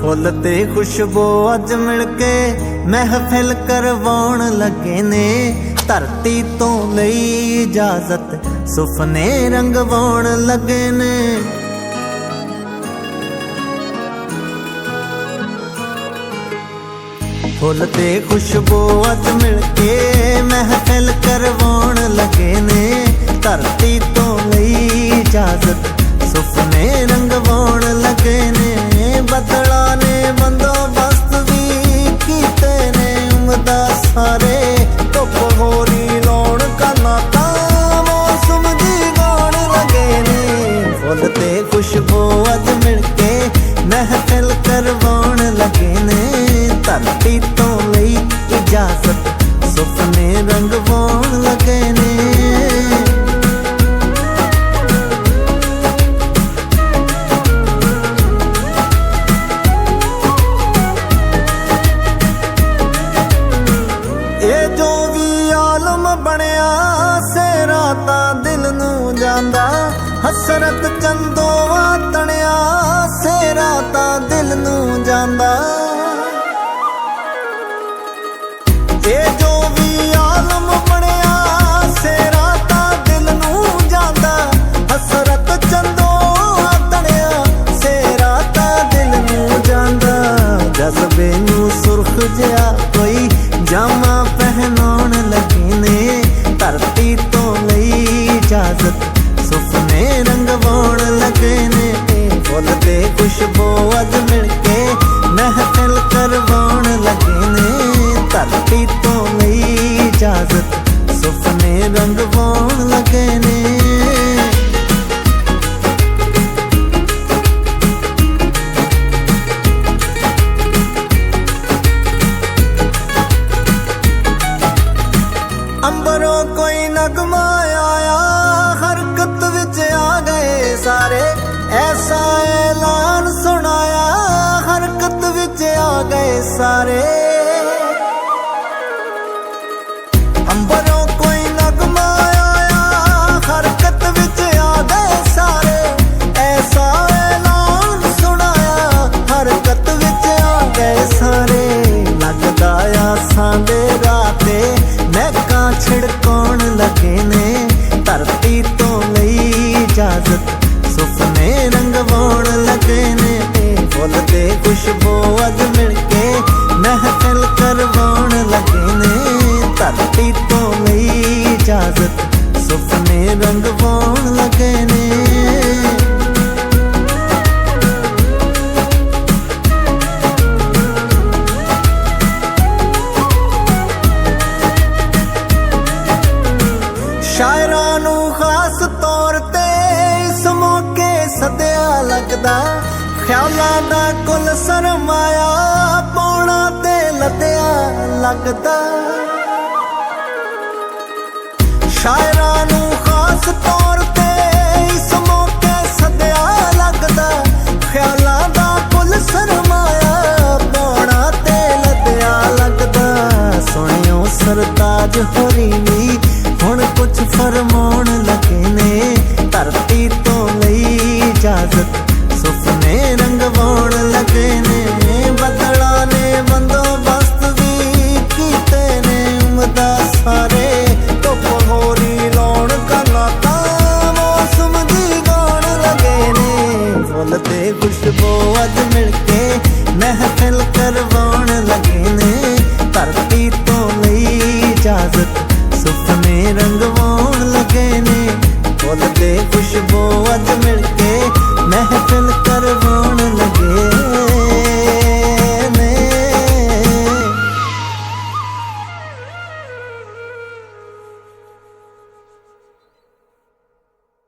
ਫੁੱਲ ਤੇ ਖੁਸ਼ਬੂ ਅੱਜ ਮਿਲ ਕੇ ਮਹਿਫਿਲ ਕਰਵਾਉਣ ਲੱਗੇ ਨੇ। ਧਰਤੀ ਤੋਂ ਲਈ ਇਜਾਜ਼ਤ ਸੁਪਨੇ ਰੰਗਵਾਉਣ ਲੱਗੇ ਨੇ। ਫੁੱਲ ਤੇ ਖੁਸ਼ਬੂ ਅੱਜ ਮਿਲ ਕੇ ਮਹਿਫਿਲ ਕਰਵਾਉਣ ਲੱਗੇ ਨੇ। ਧਰਤੀ ਤੋਂ ਲਈ ਇਜਾਜ਼ਤ ਖੁਸ਼ਬੂ ਅੱਜ ਮਿਲ ਕੇ ਮਹਿਫਿਲ ਕਰਵਾਉਣ ਲੱਗੇ ਨੇ। ਧਰਤੀ ਤੋਂ ਲਈ ਇਜਾਜ਼ਤ, ਸੁਪਨੇ ਰੰਗਵਾਉਣ ਲੱਗੇ ਨੇ। ਇਹ ਜੋ ਵੀ ਆਲਮ ਬਣਿਆ ਸੇਰਾ ਤਾਂ ਦਿਲ ਨੂੰ ਜਾਂਦਾ। ਹਸਰਤ ਚੰਦੋਵਾ ਤਣਿਆ, ਸੇਰਾ ਤਾਂ ਦਿਲ ਨੂੰ ਜਾਂਦਾ। ਇਹ ਜੋ ਵੀ ਆਲਮ ਬਣਿਆ, ਸੇਰਾ ਤਾਂ ਦਿਲ ਨੂੰ ਜਾਂਦਾ। ਹਸਰਤ ਚੰਦੋਵਾ ਤਣਿਆ, ਸੇਰਾ ਤਾਂ ਦਿਲ ਨੂੰ ਜਾਂਦਾ। ਜਜ਼ਬੇ ਨੂੰ ਸੁਰਖ ਜਿਆ ਰੰਗ ਰੰਗਵਾਉਣ ਲੱਗੇ ਨੇ। ਫੁੱਲ ਤੇ ਖੁਸ਼ਬੂ ਅੱਜ ਮਿਲ ਕੇ ਮਹਿਫਿਲ ਕਰਵਾਉਣ ਲੱਗੇ ਨੇ। ਧਰਤੀ ਤੋਂ ਲਈ ਇਜਾਜ਼ਤ, ਸੁਪਨੇ ਰੰਗਵਾਉਣ ਲੱਗੇ ਨੇ। ਅੰਬਰੋਂ ਕੋਈ ਨਗਮਾ রে ਸਦਿਆ ਖਿਆਲਾਂ ਦਾ ਕੁੱਲ ਸਰਮਾਇਆ ਪੌਣਾ ਤੇ ਲੱਦਿਆ ਲੱਗਦਾ। ਸ਼ਾਇਰਾਂ ਨੂੰ ਖਾਸ ਤੌਰ ਤੇ ਇਸ ਮੌਕੇ ਸਦਿਆ ਲੱਗਦਾ। ਖਿਆਲਾਂ ਦਾ ਕੁੱਲ ਸਰਮਾਇਆ ਪੌਣਾ ਤੇ ਲੱਦਿਆ ਲੱਗਦਾ। ਸੁਣਿਓ ਸਰਤਾਜ ਹੋਰੀ ਵੀ, ਹੁਣ ਕੁਝ ਫਰਮਾਉਣ ਲੱਗੇ ਨੇ, ਧਰਤੀ ਤੋਂ ਲਈ ਇਜਾਜ਼ਤ। ਸੁਪਨੇ ਰੰਗਵਾਉਣ ਲੱਗੇ